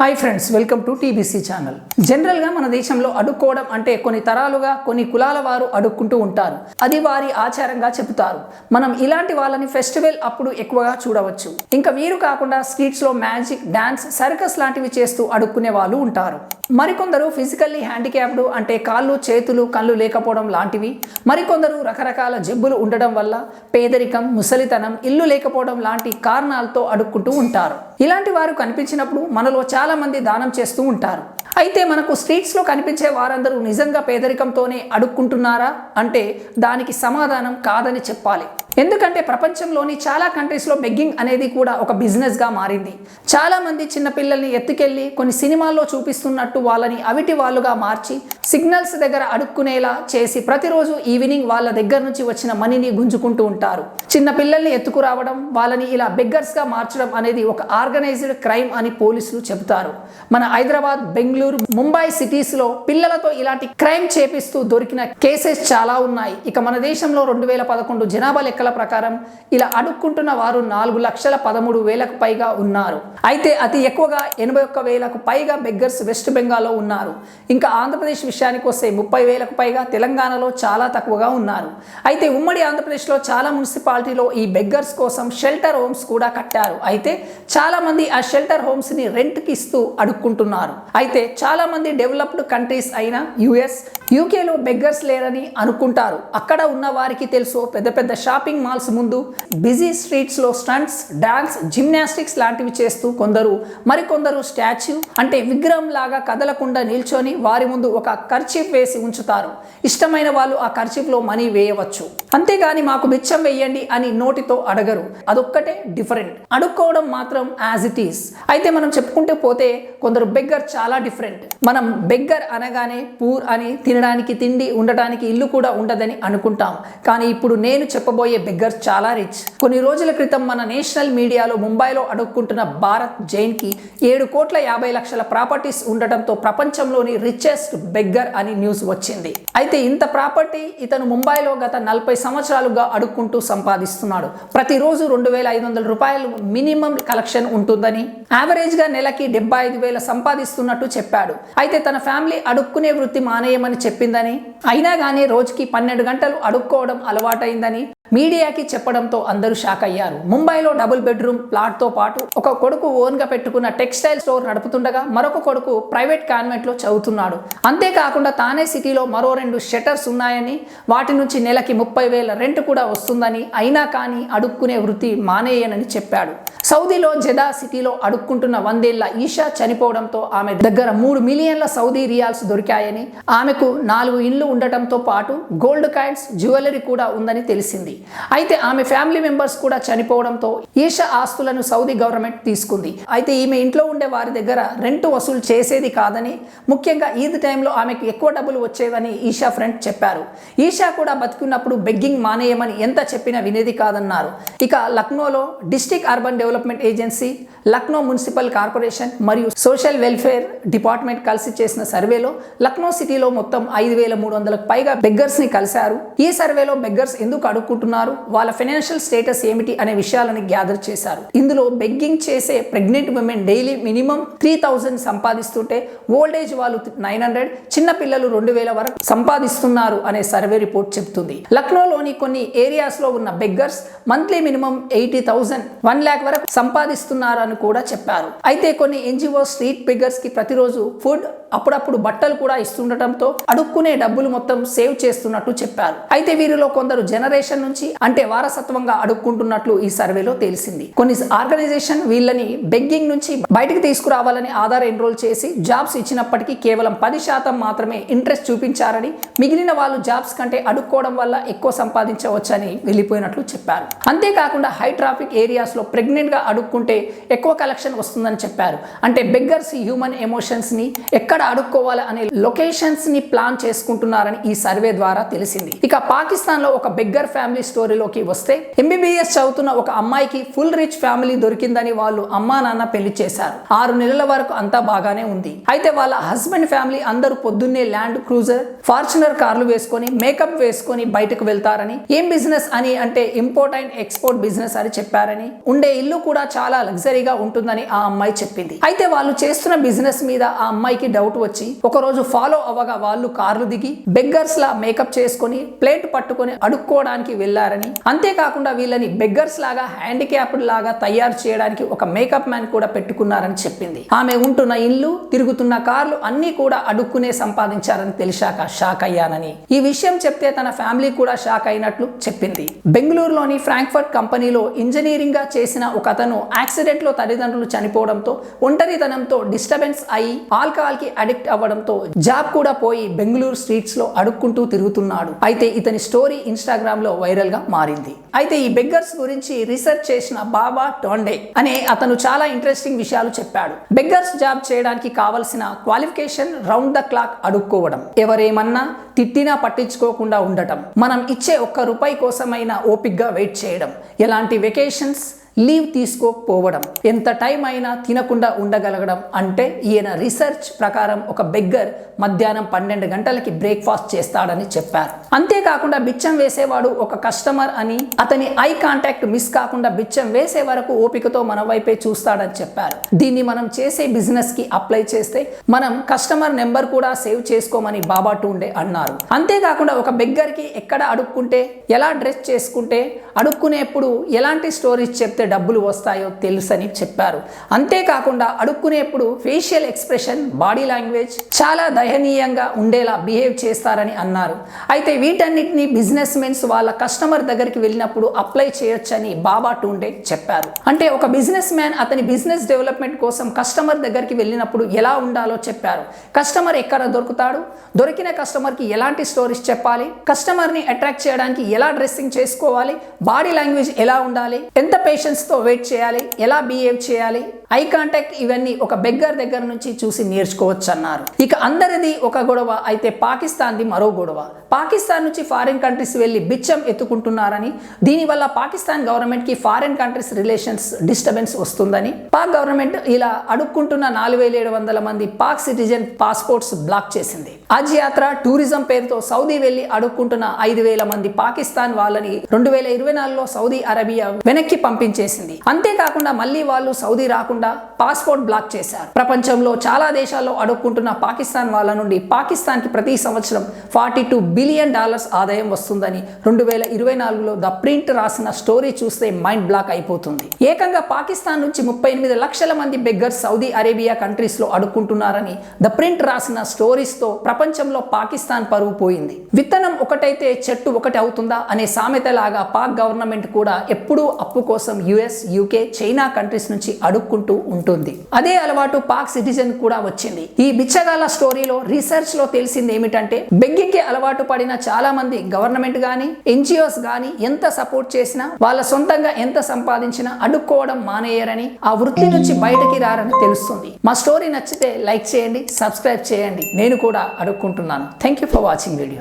Hi friends welcome to TBC channel జనరల్గా మన దేశంలో అడుక్కోవడం అంటే కొన్ని తరాలుగా కొన్ని కులాల వారు అడుక్కుంటూ ఉంటారు. అది వారి ఆచారంగా చెబుతారు. మనం ఇలాంటి వాళ్ళని ఫెస్టివల్ అప్పుడు ఎక్కువగా చూడవచ్చు. ఇంకా వీరు కాకుండా స్ట్రీట్స్లో మ్యాజిక్ డాన్స్ సర్కస్ లాంటివి చేస్తూ అడుక్కునే వాళ్ళు ఉంటారు. మరికొందరు ఫిజికల్లీ హ్యాండిక్యాప్డ్ అంటే కాళ్ళు చేతులు కళ్ళు లేకపోవడం లాంటివి. మరికొందరు రకరకాల జబ్బులు ఉండడం వల్ల పేదరికం ముసలితనం ఇల్లు లేకపోవడం లాంటి కారణాలతో అడుక్కుంటూ ఉంటారు. ఇలాంటి వారు కనిపించినప్పుడు మనలో చాలా మంది దానం చేస్తూ ఉంటారు. అయితే మనకు స్ట్రీట్స్లో కనిపించే వారందరూ నిజంగా పేదరికంతోనే అడుక్కుంటున్నారా? అంటే దానికి సమాధానం కాదని చెప్పాలి. ఎందుకంటే ప్రపంచంలోని చాలా కంట్రీస్లో బెగ్గింగ్ అనేది కూడా ఒక బిజినెస్గా మారింది. చాలామంది చిన్నపిల్లల్ని ఎత్తుకెళ్ళి కొన్ని సినిమాల్లో చూపిస్తున్నట్టు వాళ్ళని అవిటి వాళ్ళుగా మార్చి సిగ్నల్స్ దగ్గర అడుక్కునేలా చేసి ప్రతిరోజు ఈవినింగ్ వాళ్ళ దగ్గర నుంచి వచ్చిన మనీని గుంజుకుంటూ ఉంటారు. చిన్న పిల్లల్ని ఎత్తుకురావడం వాళ్ళని ఇలా బెగ్గర్స్గా మార్చడం అనేది ఒక ఆర్గనైజ్డ్ క్రైమ్ అని పోలీసులు చెబుతారు. మన హైదరాబాద్ బెంగళూరు ముంబై సిటీస్లో పిల్లలతో ఇలాంటి క్రైమ్ చేపిస్తూ దొరికిన కేసెస్ చాలా ఉన్నాయి. ఇక మన దేశంలో రెండు వేల పదకొండు జనాభా లెక్కల ప్రకారం ఇలా అడుక్కుంటున్న వారు నాలుగు లక్షల పదమూడు వేలకు పైగా ఉన్నారు. అయితే అతి ఎక్కువగా ఎనభై ఒక్క వేలకు పైగా బెగ్గర్స్ వెస్ట్ బెంగాల్లో ఉన్నారు. ఇంకా ఆంధ్రప్రదేశ్ విషయానికి వస్తే ముప్పై వేలకు పైగా తెలంగాణలో చాలా తక్కువగా ఉన్నారు. అయితే ఉమ్మడి ఆంధ్రప్రదేశ్లో చాలా మున్సిపాలిటీలో ఈ బెగ్గర్స్ కోసం షెల్టర్ హోమ్స్ కూడా కట్టారు. అయితే చాలా మంది ఆ షెల్టర్ హోమ్స్ని రెంట్కి ఇస్తూ అడుక్కుంటున్నారు. అయితే చాలా మంది డెవలప్డ్ కంట్రీస్ అయిన యుఎస్ యూకేలో బెగ్గర్స్ లేరని అనుకుంటారు. అక్కడ ఉన్న వారికి తెలుసు పెద్ద పెద్ద షాపింగ్ మాల్స్ ముందు బిజీ స్ట్రీట్స్లో స్టంట్స్ డాన్స్ జిమ్నాస్టిక్స్ లాంటివి చేస్తూ కొందరు మరికొందరు స్టాచ్యూ అంటే విగ్రహం లాగా కదలకుండా నిల్చొని వారి ముందు ఒక ఖర్చీఫ్ వేసి ఉంచుతారు. ఇష్టమైన వాళ్ళు ఆ ఖర్చీఫ్లో మనీ వేయవచ్చు. అంతేగాని మాకు మిచ్చం వేయండి అని నోటితో అడగరు. అదొక్కటే డిఫరెంట్. అడుక్కోవడం మాత్రం యాజ్ ఇట్ ఈస్ అయితే మనం చెప్పుకుంటూ పోతే కొందరు బెగ్గర్ చాలా డిఫరెంట్. మనం బెగ్గర్ అనగానే పూర్ అని తినడానికి తిండి ఉండటానికి ఇల్లు కూడా ఉండదని అనుకుంటాం. కానీ ఇప్పుడు నేను చెప్పబోయే బిగ్గర్ చాలా రిచ్. కొన్ని రోజుల క్రితం మన నేషనల్ మీడియాలో ముంబైలో అడుక్కుంటున్న భారత్ జైన్కి ఏడు కోట్ల యాభై లక్షల ప్రాపర్టీస్ ఉండటంతో ప్రపంచంలోని రిచెస్ట్ బెగ్గర్ అని న్యూస్ వచ్చింది. అయితే ఇంత ప్రాపర్టీ ఇతను ముంబైలో గత నలభై సంవత్సరాలుగా అడుక్కుంటూ సంపాదిస్తున్నాడు. ప్రతిరోజు రెండు వేల ఐదు వందల రూపాయలు మినిమం కలెక్షన్ ఉంటుందని యావరేజ్గా నెలకి డెబ్బై ఐదు వేల సంపాదిస్తున్నట్టు చెప్పాడు. అయితే తన ఫ్యామిలీ అడుక్కునే వృత్తి మానేయమని చెప్పిందని అయినా కానీ రోజుకి పన్నెండు గంటలు అడుక్కోవడం అలవాటైందని మీడియాకి చెప్పడంతో అందరూ షాక్ అయ్యారు. ముంబైలో డబుల్ బెడ్రూమ్ ప్లాట్తో పాటు ఒక కొడుకు ఓన్గా పెట్టుకున్న టెక్స్టైల్ స్టోర్ నడుపుతుండగా మరొక కొడుకు ప్రైవేట్ కాన్వెంట్లో చదువుతున్నాడు. అంతేకాకుండా తానే సిటీలో మరో రెండు షట్టర్స్ ఉన్నాయని వాటి నుంచి నెలకి ముప్పై వేల రెంట్ కూడా వస్తుందని అయినా కానీ అడుక్కునే వృత్తి మానేయనని చెప్పాడు. సౌదీలో జెదా సిటీలో అడుక్కుంటున్న వందేళ్ళ ఈషా చనిపోవడంతో ఆమె దగ్గర మూడు మిలియన్ల సౌదీ రియాల్స్ దొరికాయని ఆమెకు నాలుగు ఇండ్లు ఉండటంతో పాటు గోల్డ్ కాయిన్స్ జ్యువెలరీ కూడా ఉందని తెలిసింది. అయితే ఆమె ఫ్యామిలీ మెంబర్స్ కూడా చనిపోవడంతో ఈషా ఆస్తులను సౌదీ గవర్నమెంట్ తీసుకుంది. అయితే ఈమె ఇంట్లో ఉండే వారి దగ్గర రెంట్ వసూలు చేసేది కాదని ముఖ్యంగా ఈద్ టైంలో ఆమెకు ఎక్కువ డబ్బులు వచ్చేవని ఈషా ఫ్రెండ్ చెప్పారు. ఈషా కూడా బతికున్నప్పుడు బెగ్గింగ్ మానేయమని ఎంత చెప్పినా వినేది కాదన్నారు. ఇక లక్నోలో district urban development agency Lucknow municipal corporation మరియు సోషల్ వెల్ఫేర్ డిపార్ట్మెంట్ కలిసి చేసిన సర్వేలో లక్నో సిటీలో మొత్తం ఐదు వేల మూడు వందలకు పైగా బెగ్గర్స్ని కలిశారు. ఈ సర్వేలో బెగ్గర్స్ ఎందుకు అడుక్కుంటున్నారు వాళ్ళ ఫైనాన్షియల్ స్టేటస్ ఏమిటి అనే విషయాలను గ్యాదర్ చేశారు. ఇందులో బెగ్గింగ్ చేసే pregnant women daily minimum three thousand సంపాదిస్తుంటే old age వాళ్ళు నైన్ హండ్రెడ్ చిన్న పిల్లలు రెండు వేల వరకు సంపాదిస్తున్నారు అనే సర్వే రిపోర్ట్ చెబుతుంది లక్నోలోని కొన్ని ఏరియాస్లో ఉన్న beggars monthly minimum eighty thousand one lakh వరకు సంపాదిస్తున్నారని కూడా చెప్పారు. అయితే కొన్ని ఎన్జిఓ స్ట్రీట్ బెగ్గర్స్కి ప్రతిరోజు ఫుడ్ అప్పుడప్పుడు బట్టలు కూడా ఇస్తుండటంతో అడుక్కునే డబ్బులు మొత్తం సేవ్ చేస్తున్నట్టు చెప్పారు. అయితే వీరిలో కొందరు జనరేషన్ నుంచి అంటే వారసత్వంగా అడుక్కుంటున్నట్లు ఈ సర్వేలో తెలిసింది. కొన్ని ఆర్గనైజేషన్ వీళ్ళని బెగ్గింగ్ నుంచి బయటకు తీసుకురావాలని ఆధార్ ఎన్రోల్ చేసి జాబ్స్ ఇచ్చినప్పటికీ కేవలం పది శాతం మాత్రమే ఇంట్రెస్ట్ చూపించారని మిగిలిన వాళ్ళు జాబ్స్ కంటే అడుక్కోవడం వల్ల ఎక్కువ సంపాదించవచ్చని వెళ్ళిపోయినట్లు చెప్పారు. అంతేకాకుండా హై ట్రాఫిక్ ఏరియాస్లో ప్రెగ్నెంట్గా అడుక్కుంటే ఎక్కువ కలెక్షన్ వస్తుందని చెప్పారు. అంటే బెగ్గర్స్ హ్యూమన్ ఎమోషన్స్ని ఎక్కడ అడుక్కోవాలి అనే లొకేషన్స్ని ప్లాన్ చేసుకుంటున్నారని ఈ సర్వే ద్వారా తెలిసింది. ఇక పాకిస్తాన్లో ఒక బెగ్గర్ ఫ్యామిలీ స్టోరీలోకి వస్తే ఎంబీబీఎస్ చదువుతున్న ఒక అమ్మాయికి ఫుల్ రిచ్ ఫ్యామిలీ దొరికిందని వాళ్ళు అమ్మా నాన్న పెళ్ళి చేశారు. ఆరు నెలల వరకు అంతా బాగానే ఉంది. అయితే వాళ్ళ హస్బెండ్ ఫ్యామిలీ అందరూ పొద్దున్నే ల్యాండ్ క్రూజర్ ఫార్చునర్ కార్లు వేసుకొని మేకప్ వేసుకొని బయటకు వెళ్తారని ఏం బిజినెస్ అని అంటే ఇంపోర్ట్ అండ్ ఎక్స్పోర్ట్ బిజినెస్ అని చెప్పారని ఉండే ఇల్లు కూడా చాలా లగ్జరీగా ఉంటుందని ఆ అమ్మాయి చెప్పింది. అయితే వాళ్ళు చేస్తున్న బిజినెస్ మీద ఆ అమ్మాయికి డౌట్ వచ్చి ఒక రోజు ఫాలో అవ్వగా వాళ్ళు కార్లు దిగి బెగ్గర్స్ లా మేకప్ చేసుకొని ప్లేట్ పట్టుకొని అడుక్కోవడానికి వెళ్ళారు. వెళ్ళారని అంతేకాకుండా వీళ్ళని బెగ్గర్స్ లాగా హ్యాండిక్యాప్డ్ లాగా తయారు చేయడానికి ఒక మేకప్ మ్యాన్ కూడా పెట్టుకున్నారని చెప్పింది. ఆమె ఉంటున్న ఇల్లు తిరుగుతున్న కార్లు అన్ని కూడా అడుక్కునే సంపాదించారని తెలిసాక షాక్ అయ్యానని. ఈ విషయం చెప్తే తన ఫ్యామిలీ కూడా షాక్ అయినట్లు చెప్పింది. బెంగళూరులోని ఫ్రాంక్ఫర్ట్ కంపెనీలో ఇంజనీరింగ్గా చేసిన ఒక అతను యాక్సిడెంట్లో తల్లిదండ్రులు చనిపోవడంతో ఒంటరితనంతో డిస్టర్బెన్స్ అయి ఆల్కహాల్కి అడిక్ట్ అవ్వడంతో జాబ్ కూడా పోయి బెంగళూరు స్ట్రీట్స్లో అడుక్కుంటూ తిరుగుతున్నాడు. అయితే ఇతని స్టోరీ ఇన్స్టాగ్రామ్లో వైరల్ వైరల్గా మారింది. అయితే ఈ బెగ్గర్స్ గురించి రీసెర్చ్ చేసిన బాబా టోండే అనే అతను చాలా ఇంట్రెస్టింగ్ విషయాలు చెప్పాడు. బెగ్గర్స్ జాబ్ చేయడానికి కావలసిన క్వాలిఫికేషన్ రౌండ్ ద క్లాక్ అడుక్కోవడం. ఎవరేమన్నా తిట్టినా పట్టించుకోకుండా ఉండటం. మనం ఇచ్చే ఒక్క రూపాయి కోసమైనా ఓపిక్గా వెయిట్ చేయడం. ఎలాంటి వెకేషన్స్ లీవ్ తీసుకోకపోవడం ఎంత టైం అయినా తినకుండా ఉండగలగడం అంటే ఈయన రీసెర్చ్ ప్రకారం ఒక బెగ్గర్ మధ్యాహ్నం పన్నెండు గంటలకి బ్రేక్ఫాస్ట్ చేస్తాడని చెప్పారు. అంతేకాకుండా బిచ్చం వేసేవాడు ఒక కస్టమర్ అని అతని ఐ కాంటాక్ట్ మిస్ కాకుండా బిచ్చం వేసే వరకు ఓపికతో మన వైపే చూస్తాడని చెప్పారు. దీన్ని మనం చేసే బిజినెస్కి అప్లై చేస్తే మనం కస్టమర్ నెంబర్ కూడా సేవ్ చేసుకోమని బాబా టూండే అన్నారు. అంతేకాకుండా ఒక బెగ్గర్కి ఎక్కడ అడుక్కుంటే ఎలా డ్రెస్ చేసుకుంటే అడుక్కునేప్పుడు ఎలాంటి స్టోరీస్ చెప్తే డబ్బులు వస్తాయో తెలుసని చెప్పారు. అంతేకాకుండా అడుక్కునేప్పుడు ఫేషియల్ ఎక్స్ప్రెషన్ బాడీ లాంగ్వేజ్ చాలా దయనీయంగా ఉండేలా బిహేవ్ చేస్తారని అన్నారు. అయితే వీటన్నిటిని బిజినెస్ మెన్స్ వాళ్ళ కస్టమర్ దగ్గరికి వెళ్ళినప్పుడు అప్లై చేయొచ్చని బాబా టూండే చెప్పారు. అంటే ఒక బిజినెస్ మ్యాన్ అతని బిజినెస్ డెవలప్మెంట్ కోసం కస్టమర్ దగ్గరికి వెళ్ళినప్పుడు ఎలా ఉండాలో చెప్పారు. కస్టమర్ ఎక్కడ దొరుకుతాడు? దొరికిన కస్టమర్కి ఎలాంటి స్టోరీస్ చెప్పాలి? కస్టమర్ని అట్రాక్ట్ చేయడానికి ఎలా డ్రెస్సింగ్ చేసుకోవాలి? బాడీ లాంగ్వేజ్ ఎలా ఉండాలి? ఎంత పేషెన్స్ తో వెయిట్ చేయాలి ఎలా బిహేవ్ చేయాలి ఐ కాంటాక్ట్ ఇవన్నీ ఒక బెగ్గర్ దగ్గర నుంచి చూసి నేర్చుకోవచ్చు అన్నారు ఇక అందరిది ఒక గొడవ అయితే పాకిస్తాన్ది మరో గొడవ. పాకిస్తాన్ నుంచి ఫారిన్ కంట్రీస్ వెళ్ళి బిచ్చం ఎత్తుకుంటున్నారని దీనివల్ల పాకిస్తాన్ గవర్నమెంట్కి ఫారిన్ కంట్రీస్ రిలేషన్స్ డిస్టర్బెన్స్ వస్తుందని పాక్ గవర్నమెంట్ ఇలా అడుక్కుంటున్న నాలుగు వేల ఏడు వందల మంది పాక్ సిటిజన్ పాస్పోర్ట్స్ బ్లాక్ చేసింది. హజ్ యాత్ర టూరిజం పేరుతో సౌదీ వెళ్ళి అడుక్కుంటున్న ఐదు వేల మంది పాకిస్తాన్ వాళ్ళని రెండు వేల ఇరవై నాలుగులో సౌదీ అరేబియా వెనక్కి పంపించేసింది. అంతేకాకుండా మళ్ళీ వాళ్ళు సౌదీ రాకుండా పాస్పోర్ట్ బ్లాక్ చేశారు. ప్రపంచంలో చాలా దేశాల్లో అడుక్కుంటున్న పాకిస్తాన్ వాళ్ళ నుండి పాకిస్తాన్కి ప్రతి సంవత్సరం ఫార్టీ టూ బిలియన్ డాలర్స్ ఆదాయం వస్తుందని రెండు వేల ఇరవై నాలుగులో ద ప్రింట్ రాసిన స్టోరీ చూస్తే మైండ్ బ్లాక్ అయిపోతుంది. ఏకంగా పాకిస్తాన్ నుంచి ముప్పై ఎనిమిది లక్షల మంది బెగ్గర్ సౌదీ అరేబియా కంట్రీస్లో అడుక్కుంటున్నారని ద ప్రింట్ రాసిన స్టోరీస్తో ప్రపంచంలో పాకిస్తాన్ పరువు పోయింది. విత్తనం ఒకటైతే చెట్టు ఒకటి అవుతుందా అనే సామెతలాగా పాక్ గవర్నమెంట్ కూడా ఎప్పుడూ అప్పు కోసం యుఎస్ యూకే చైనా కంట్రీస్ నుంచి అడుక్కుంటూ ఉంటుంది. అదే అలవాటు పాక్ సిటిజన్ కూడా వచ్చింది. ఈ బిచ్చగాల స్టోరీలో రీసెర్చ్లో తెలిసింది ఏమిటంటే బెగ్గింగ్కి అలవాటు పడిన చాలా మంది గవర్నమెంట్ గాని ఎన్జిఓస్ గాని ఎంత సపోర్ట్ చేసినా వాళ్ళ సొంతంగా ఎంత సంపాదించినా అడుక్కోవడం మానేయరని ఆ వృత్తి నుంచి బయటకి రారని తెలుస్తుంది. మా స్టోరీ నచ్చితే లైక్ చేయండి సబ్స్క్రైబ్ చేయండి. నేను కూడా అడుక్కుంటున్నాను. Thank you for watching video